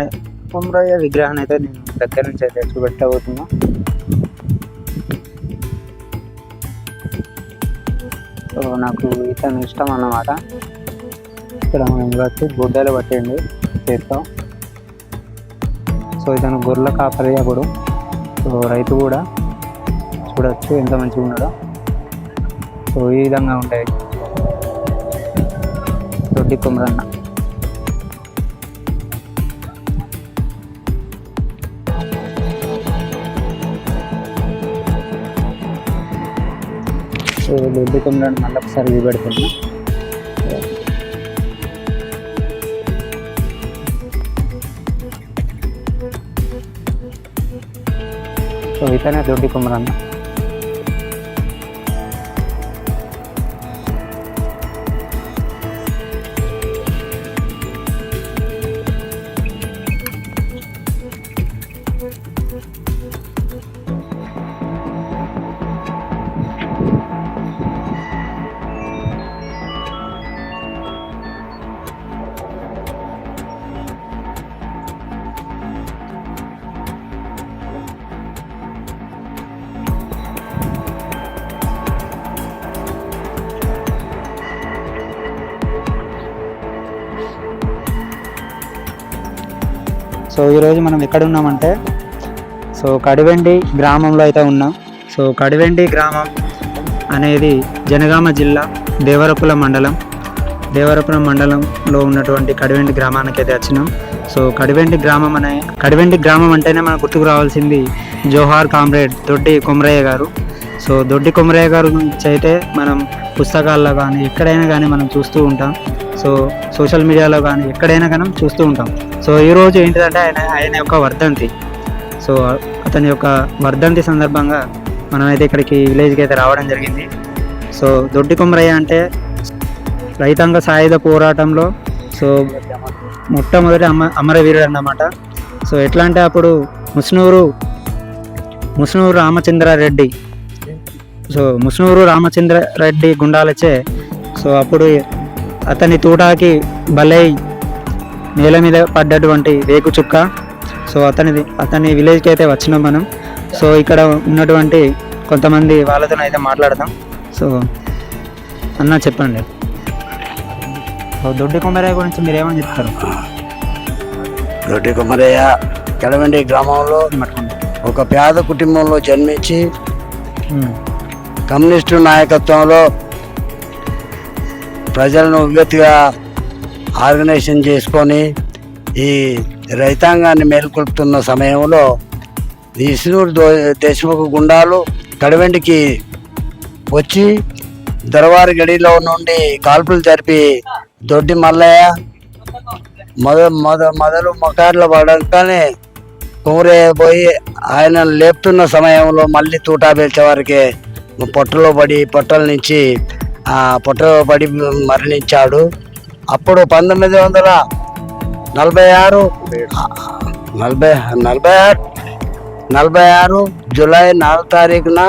అనే కుమ్రయ్య విగ్రహాన్ని అయితే నేను దగ్గర నుంచి అయితే చూపెట్టబోతున్నా. సో నాకు ఇతను ఇష్టం అన్నమాట. ఇక్కడ మనం వచ్చి గుడ్డలు పట్టిండు చేత్తో. సో ఇతను గొర్రెల కాపరి అప్పుడు. సో రైతు కూడా చూడొచ్చు ఎంత మంచిగా ఉన్నాడో. సో ఈ విధంగా ఉంటాయి. దొడ్డి కుమరన్న. సో దొడ్డి మళ్ళీ ఒకసారి చూపెడుతున్నా సో ఇతనే దొడ్డి కుమరన్న సో ఈరోజు మనం ఎక్కడ ఉన్నామంటే సో కడివెండి గ్రామంలో అయితే ఉన్నాం. సో కడివెండి గ్రామం అనేది జనగామ జిల్లా దేవరపుల మండలం. దేవరపుల మండలంలో ఉన్నటువంటి కడివెండి గ్రామానికి అయితే వచ్చినాం. సో కడివెండి గ్రామం అనే కడివెండి గ్రామం అంటేనే మనకు గుర్తుకు రావాల్సింది జోహార్ కామ్రేడ్ దొడ్డి కొమరయ్య గారు. సో దొడ్డి కొమరయ్య గారి గురించి అయితే మనం పుస్తకాల్లో కానీ ఎక్కడైనా కానీ మనం చూస్తూ ఉంటాం. సో సోషల్ మీడియాలో కానీ ఎక్కడైనా కానీ చూస్తూ ఉంటాం. సో ఈరోజు ఏంటిదంటే ఆయన ఆయన యొక్క వర్ధంతి. సో అతని యొక్క వర్ధంతి సందర్భంగా మనమైతే ఇక్కడికి విలేజ్కి అయితే రావడం జరిగింది. సో దొడ్డి కొమరయ్య అంటే రైతాంగ సాయుధ పోరాటంలో సో మొట్టమొదటి అమ అమరవీరుడు అన్నమాట. సో ఎట్లా అంటే అప్పుడు ముస్నూరు ముస్నూరు రామచంద్రారెడ్డి సో ముస్నూరు రామచంద్రారెడ్డి గుండాలచే సో అప్పుడు అతని తూటాకి బలై నేల మీద పడ్డటువంటి రేకు చుక్క సో అతనిది అతని విలేజ్కి అయితే వచ్చినాం మనం. సో ఇక్కడ ఉన్నటువంటి కొంతమంది వాళ్ళతో అయితే మాట్లాడదాం. సో అన్న చెప్పండి. సో దొడ్డి కొమ్మరాయ గురించి మీరు ఏమని చెప్తారు? దొడ్డి కుమరయ్య కెలవండి గ్రామంలో ఒక పేద కుటుంబంలో జన్మించి కమ్యూనిస్టు నాయకత్వంలో ప్రజలను ఉగ్గతిగా ఆర్గనైజేషన్ చేసుకొని ఈ రైతాంగాన్ని మేల్కొల్పుతున్న సమయంలో ఈ ఇసునూరు దో దేశముఖ గుండాలు కడవెండికి వచ్చి దర్బారు గడిలో నుండి కాల్పులు జరిపి దొడ్డి మల్లయ్య మొద మొద మొదలు మొకార్లు పడగానే కుమరే పోయి ఆయన లేపుతున్న సమయంలో మళ్ళీ తూటా పేల్చేవారికి పొట్టలో పడి పొట్టల నుంచి పొట్టలో పడి మరణించాడు. అప్పుడు పంతొమ్మిది వందల నలభై ఆరు నలభై నలభై ఆరు నలభై ఆరు జూలై నాలుగు తారీఖున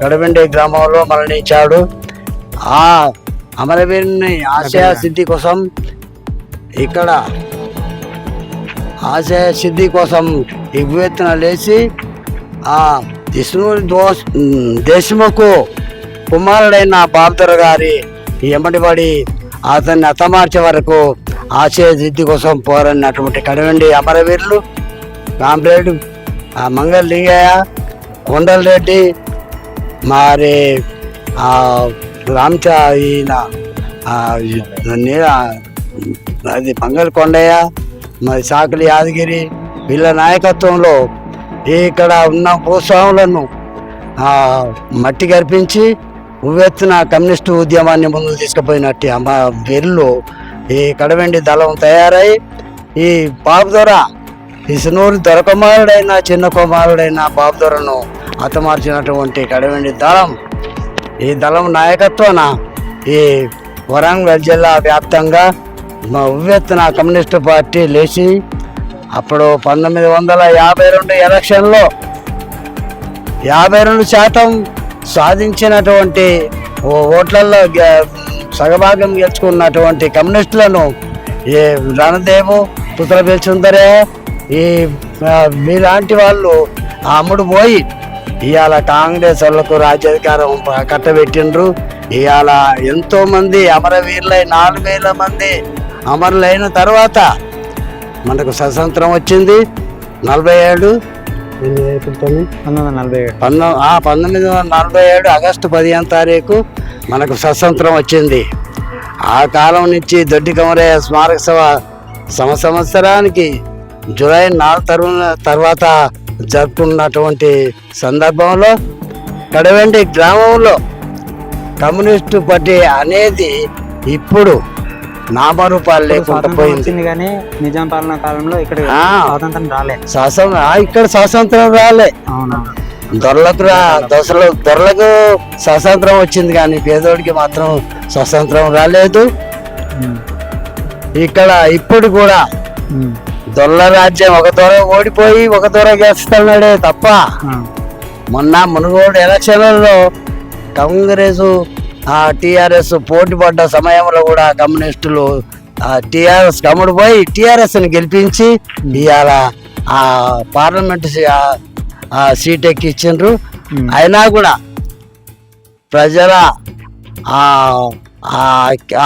కడవెండి గ్రామంలో మరణించాడు. ఆ అమరవీరుని ఆశయ సిద్ధి కోసం ఇక్కడ ఆశయ సిద్ధి కోసం ఎగువెత్తున లేచి ఆ విష్ణువుని దోష దేశముకు కుమారుడైన బాబ్దర్ గారి ఎమ్మటిపడి అతన్ని హతమార్చే వరకు ఆశయసిద్ధి కోసం పోరన్నటువంటి కడవండి అమరవీరులు కాంప్లేడు ఆ మంగళ లింగయ్య కొండల రెడ్డి మరి రామచ ఈయన అది మంగళ కొండయ్య మరి సాకలి యాదగిరి వీళ్ళ నాయకత్వంలో ఇక్కడ ఉన్న భూస్వాములను మట్టి గర్పించి ఉవ్వెత్తున కమ్యూనిస్టు ఉద్యమాన్ని ముందుకు తీసుకుపోయినట్టు అమ్మ వీళ్ళు ఈ కడవెండి దళం తయారై ఈ బాబుదొర ఈ సునూరు దొర చిన్న కుమారుడైన బాబుదొరను హతమార్చినటువంటి కడవెండి దళం. ఈ దళం నాయకత్వాన ఈ వరంగల్ జిల్లా వ్యాప్తంగా మా ఉవ్వెత్తున కమ్యూనిస్టు పార్టీ లేచి అప్పుడు పంతొమ్మిది వందల యాభై రెండు ఎలక్షన్లో యాభై రెండు శాతం సాధించినటువంటి ఓ ఓట్లలో సగభాగం గెలుచుకున్నటువంటి కమ్యూనిస్టులను ఏ రణదేవు పుత్ర పిలుచుందరే ఈ మీలాంటి వాళ్ళు అమ్ముడు పోయి ఇవాళ కాంగ్రెస్ వాళ్ళకు రాజ్యాధికారం కట్టబెట్టిండ్రు. ఇవాళ ఎంతోమంది అమరవీరులై నాలుగు వేల మంది అమరులైన తర్వాత మనకు స్వతంత్రం వచ్చింది. నలభై ఏడు? పంతొమ్మిది వందల నలభై ఏడు. పంతొమ్మిది ఆ, పంతొమ్మిది వందల నలభై ఏడు ఆగస్టు పదిహేను తారీఖు మనకు స్వతంత్రం వచ్చింది. ఆ కాలం నుంచి దొడ్డి కమరయ్య స్మారక సభ సమ సంవత్సరానికి జూలై నాలుగు తర్వాత జరుపుకున్నటువంటి సందర్భంలో కడవెండి గ్రామంలో కమ్యూనిస్టు పార్టీ అనేది ఇప్పుడు నామరూపాలు లేకుండా స్వాతంత్రం పోయింది వచ్చింది కానీ నిజాం పాలన కాలంలో ఇక్కడ. స్వాతంత్రం రాలే ఇక్కడ స్వాతంత్రం రాలే అవునా దొరలకు రా దొసలు దొరలకు స్వతంత్రం వచ్చింది కానీ పేదోడికి మాత్రం స్వతంత్రం రాలేదు. ఇక్కడ ఇప్పుడు కూడా. దొరల రాజ్యం ఒక దొర ఓడిపోయి ఒక దొర గెలుస్తున్నాడే తప్ప. మొన్న మునుగోడు ఎలక్షన్లలో కాంగ్రెస్ ఆ టిఆర్ఎస్ పోటీ పడ్డ సమయంలో కూడా కమ్యూనిస్టులు టిఆర్ఎస్ కమ్ముడు పోయి టిఆర్ఎస్ని గెలిపించి ఇవాళ ఆ పార్లమెంట్ సీట్ ఎక్కిచ్చిండ్రు ఉమ్. అయినా కూడా ప్రజల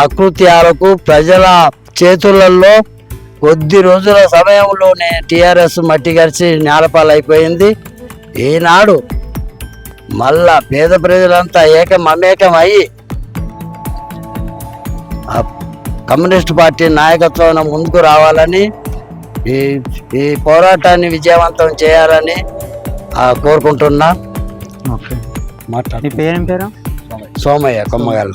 అకృత్యాలకు ప్రజల చేతులలో కొద్ది రోజుల సమయంలోనే టిఆర్ఎస్ మట్టి గరిచి నేలపాలైపోయింది ఈనాడు మళ్ళా పేద ప్రజలంతా ఏక మమేకం అయ్యి కమ్యూనిస్ట్ పార్టీ నాయకత్వం ముందుకు రావాలని ఈ ఈ పోరాటాన్ని విజయవంతం చేయాలని కోరుకుంటున్నా. సోమయ్య కొమ్మగాళ్ళు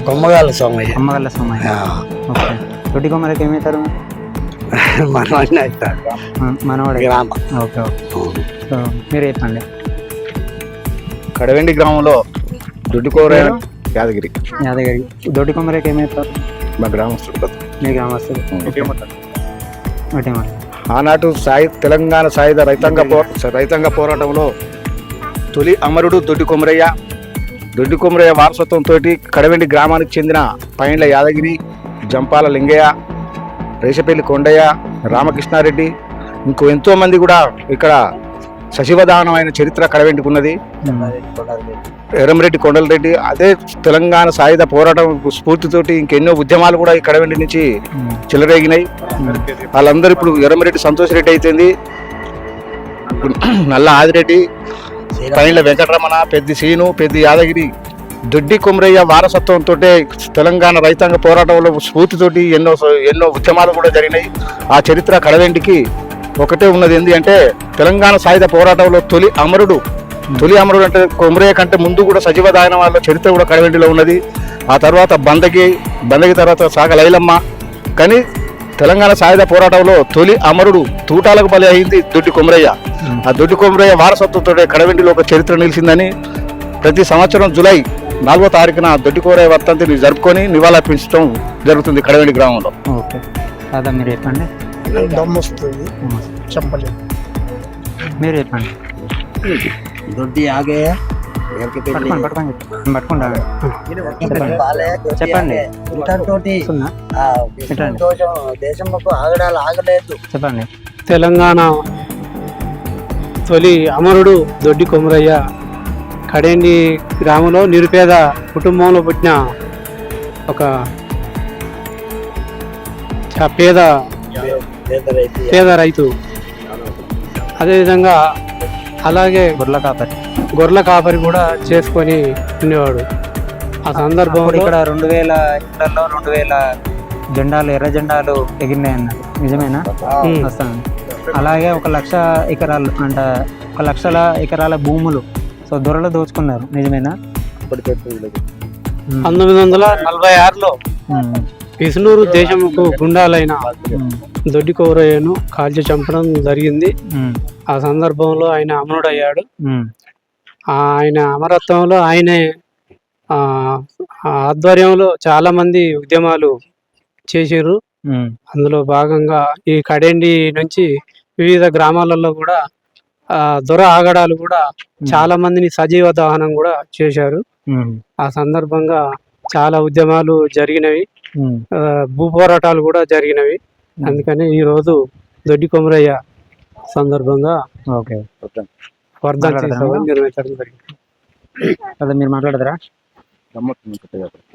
కొమ్మగాళ్ళు సోమయ్య. అమ్మగల్ల సోమయ్య. దొడ్డి కొమ్మరికి ఏమవుతారు మనవాడిని అవుతాడు. మన- మనవాడే. గ్రామ. Okay okay. మీరు చెప్పండి. కడవెండి గ్రామంలో దొడ్డుకోర? యాదగిరి. యాదగిరి. దొడ్డి కొమ్మరికి ఏమవుతారు మా గ్రామస్తులు మీ గ్రామస్తులు ఒకటే ఆనాటి సాయి తెలంగాణ సాయుధ రైతాంగ పో రైతాంగ పోరాటంలో తొలి అమరుడు దొడ్డి కొమరయ్య దొడ్డి కొమరయ్య వారసత్వంతో కడవెండి గ్రామానికి చెందిన పైండ్ల యాదగిరి జంపాల లింగయ్య రేషపల్లి కొండయ్య రామకృష్ణారెడ్డి ఇంకో ఎంతో మంది కూడా ఇక్కడ సచివదానమైన చరిత్ర కడవెంటికి ఉన్నది ఎర్రమరెడ్డి కొండలరెడ్డి అదే తెలంగాణ సాయుధ పోరాటం స్ఫూర్తితోటి ఇంకెన్నో ఉద్యమాలు కూడా ఈ కడవెండి నుంచి చెలరేగినాయి. వాళ్ళందరూ ఇప్పుడు ఎరంరెడ్డి సంతోష్ రెడ్డి అయితేంది. నల్ల ఆదిరెడ్డి పైన వెంకటరమణ పెద్ది సీను పెద్ది యాదగిరి దొడ్డి కుమరయ్య వారసత్వంతో తెలంగాణ రైతాంగ పోరాటంలో స్ఫూర్తితోటి ఎన్నో ఎన్నో ఉద్యమాలు కూడా జరిగినాయి. ఆ చరిత్ర కడవెంటికి ఒకటే ఉన్నది ఏంటి అంటే తెలంగాణ సాయుధ పోరాటంలో తొలి అమరుడు తొలి అమరుడు అంటే కొమరయ్య కంటే ముందు కూడా సజీవదాయన వాళ్ళ చరిత్ర కూడా కడవెంటిలో ఉన్నది. ఆ తర్వాత బందకి బందకి తర్వాత సాగ లైలమ్మ. కానీ తెలంగాణ సాయుధ పోరాటంలో తొలి అమరుడు తూటాలకు బలి అయింది దొడ్డి కొమరయ్య. ఆ దొడ్డి కొమరయ్య వారసత్వంతో కడవెంటిలో ఒక చరిత్ర నిలిచిందని ప్రతి సంవత్సరం జులై నాలుగో తారీఖున దొడ్డి కొమరయ్య వర్తంతిని జరుపుకొని నివాళులర్పించడం జరుగుతుంది కడవెండి గ్రామంలో. ఓకే. మీరు చెప్పండి. దమ్మొస్తుంది చెప్పలేదు మీరు చెప్పండి. దొడ్డి ఆగే. చెప్పండి. వస్తుందా? చెప్పండి. సంతోషం. దేశంలో ఆగడాలు ఆగలేదు. చెప్పండి. తెలంగాణ తొలి అమరుడు దొడ్డి కొమరయ్య. కడేండి గ్రామంలో నిరుపేద కుటుంబంలో పుట్టిన ఒక పేద పేద రైతు అదేవిధంగా అలాగే గుర్ల కాపరి. గొర్రెల కాపరి కూడా చేసుకొని ఉండేవాడు. ఆ సందర్భంలో ఇక్కడ రెండు వేల ఇళ్ళలో రెండు వేల జెండాలు ఎర్ర జెండాలు ఎగిరినాయి అన్నారు నిజమేనా. వస్తాను అలాగే ఒక లక్ష ఎకరాలు అంట ఒక లక్షల ఎకరాల భూములు. సో దొరలు దోచుకున్నారు. నిజమేనా. పంతొమ్మిది వందల నలభై ఆరులో విష్ణూరు దేశముకు గుండాలైన. దొడ్డి కౌరయ్యను కాల్చి చంపడం జరిగింది. ఆ సందర్భంలో ఆయన అమరుడయ్యాడు. ఆయన అమరత్వంలో ఆయనే ఆధ్వర్యంలో చాలా మంది ఉద్యమాలు చేసారు ఉమ్. అందులో భాగంగా ఈ కడెండి నుంచి వివిధ గ్రామాలలో కూడా ఆ దొర ఆగడాలు కూడా చాలా మందిని సజీవ దహనం కూడా చేశారు. ఆ సందర్భంగా చాలా ఉద్యమాలు జరిగినవి భూ పోరాటాలు కూడా జరిగినవి. అందుకని ఈ రోజు దొడ్డి కొమరయ్య సందర్భంగా నిర్వహించడం జరిగింది. అదే మీరు మాట్లాడతారా.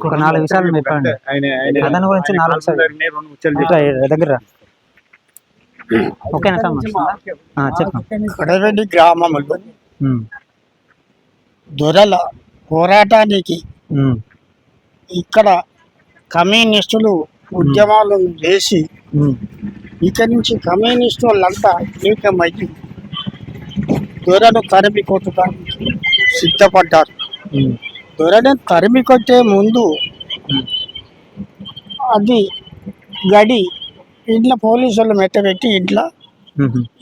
ఒక నాలుగు విషయాలు చెప్పండి అతని గురించి నాలుగు విషయాలు దగ్గర. ఓకేనా గ్రామంలో దొరల పోరాటానికి ఇక్కడ కమ్యూనిస్టులు ఉద్యమాలు చేసి ఇక్కడి నుంచి కమ్యూనిస్టు వాళ్ళంతా ఏకమయ్యి దొరను తరిమి కొట్టడానికి సిద్ధపడ్డారు. దొరని తరిమి కొట్టే ముందు అది గడి ఇంట్లో పోలీసులు మెట్టబెట్టి ఇంట్లో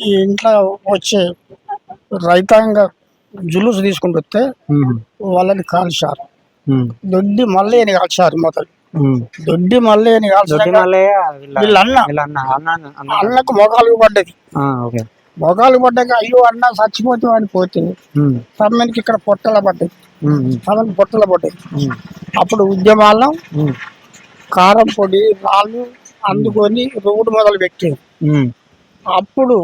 ఈ ఇంట్లో వచ్చే రైతాంగ జులుసు తీసుకుంటూ వస్తే వాళ్ళని కాల్చారు. దొడ్డి మల్లేని కాల్చారు మొదలు. దొడ్డి మల్లయ్య వీళ్ళ అన్న అన్నకు మొగాలు పడ్డది. మొగాలు పడ్డాక అయ్యో అన్న చచ్చిపోతే అని పోతే ఉమ్, తమ్మెనికి ఇక్కడ పొట్టల పడ్డది తమకి పొట్టల పడ్డది అప్పుడు ఉద్యమాల్లో ఉమ్, కారం పొడి రాళ్ళు అందుకొని రోడ్డు మొదలు పెట్టారు. అప్పుడు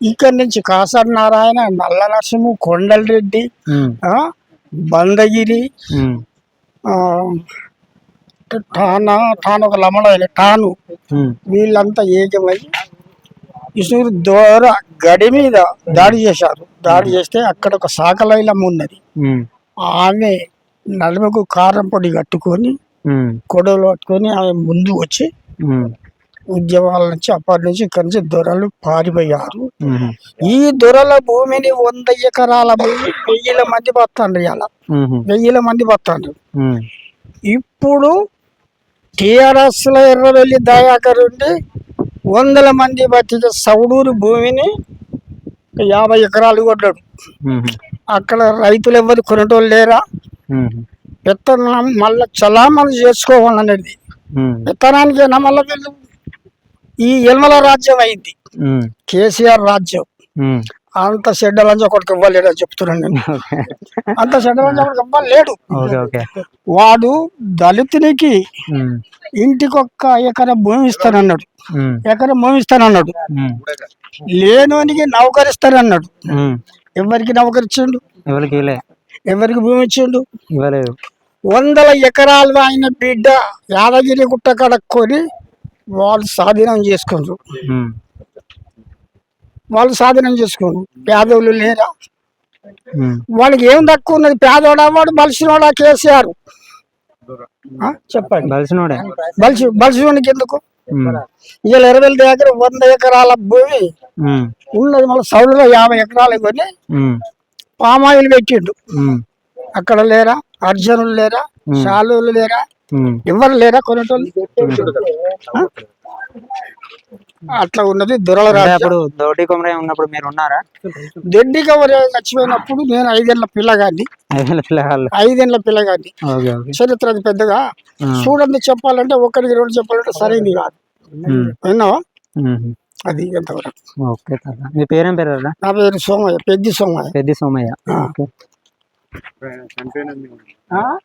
ఇక్కడి నుంచి కాసర్ నారాయణ నల్ల నరసింహు కొండలరెడ్డి బందగిరి ఠానా ఠాను ఒక ఠాను ఉమ్, వీళ్ళంతా ఏకమై ఇసురు దూర గడి మీద దాడి చేశారు. దాడి చేస్తే అక్కడ ఒక సాకలైలమ్మ ఉన్నది. ఆమె నలుగుకు కారం పొడి కట్టుకొని కొడవలు పట్టుకొని ఆమె ముందు వచ్చి ఉద్యమాల నుంచి అప్పటి నుంచి ఇక్కడి నుంచి దొరలు పారిపోయారు. ఈ దొరల భూమిని వంద ఎకరాల భూమి వెయ్యిల మంది ఇవాళ ఉమ్, వెయ్యిల మంది ఉమ్, ఇప్పుడు టిఆర్ఎస్లో ఎర్రవెల్లి దయాకర్ ఉండి వందల మంది బతికే సౌడూరు భూమిని యాభై ఎకరాలు కొట్టాడు. అక్కడ రైతులు ఎవరు కొనేటోళ్ళు లేరా? విత్తనం మళ్ళా చలామణి చేసుకోవాలనేది. ఉమ్, విత్తనానికైనా మళ్ళీ వీళ్ళు? ఈ ఎల్మల రాజ్యం అయింది. కేసీఆర్ రాజ్యం. అంత చెడ్డలంజ ఒకటికి ఇవ్వలేడు అని చెప్తున్నాను నేను. అంత చెడ్డలంజ ఒకటికి ఇవ్వలేడు. Okay okay. వాడు దళితునికి ఉమ్, ఇంటికి ఒక్క ఎకర భూమి ఇస్తానన్నాడు. ఎకరం భూమి ఇస్తానన్నాడు. లేనోనికి నౌకరిస్తానన్నాడు. ఎవరికి నౌకరిచ్చిండు? ఎవరికి భూమి ఇచ్చిండు? ఇవ్వలేదు. వందల ఎకరాలు ఆయన బిడ్డ యాదగిరి గుట్ట కడక్కొని వాళ్ళు స్వాధీనం చేసుకుండ్రు. ఉమ్, వాళ్ళు స్వాధీనం చేసుకుండ్రు పేదోళ్ళు లేరా? వాళ్ళకి ఏం తక్కువ ఉన్నది? పేదోడా వాడు బలిసినోడా కేసీఆర్. ఆ? చెప్పండి. బలిసినోడే. బలిసి బలిసినోడికి ఎందుకు? ఇలా ఇరవై దగ్గర వంద ఎకరాల భూమి ఉన్నది మళ్ళీ సౌలులో యాభై ఎకరాలు కొని పామాయిల్ పెట్టిండు. అక్కడ లేరా? అర్జునులు లేరా? శాలువులు లేరా? ఎవరు లేరా కొనేటోళ్ళు? అట్లా ఉన్నది దురల అప్పుడు దోటి కొమరయ్య ఉన్నప్పుడు మీరు ఉన్నారా? దొడ్డి కవర్ చచ్చిపోయినప్పుడు నేను ఐదేళ్ళ పిల్లగాన్ని. ఐదేళ్ళ పిల్లగాన్ని. చరిత్ర అది పెద్దగా. చూడండి చెప్పాలంటే ఒకరికి రెండు చెప్పాలంటే సరైంది కాదు. విన్నావా? అది ఎంతవరకు? ఓకే తాత. మీ పేరేం నా పేరు సోమయ్య పెద్ది సోమయ్య. పెద్ది సోమయ్య. ఓకే. ఆ?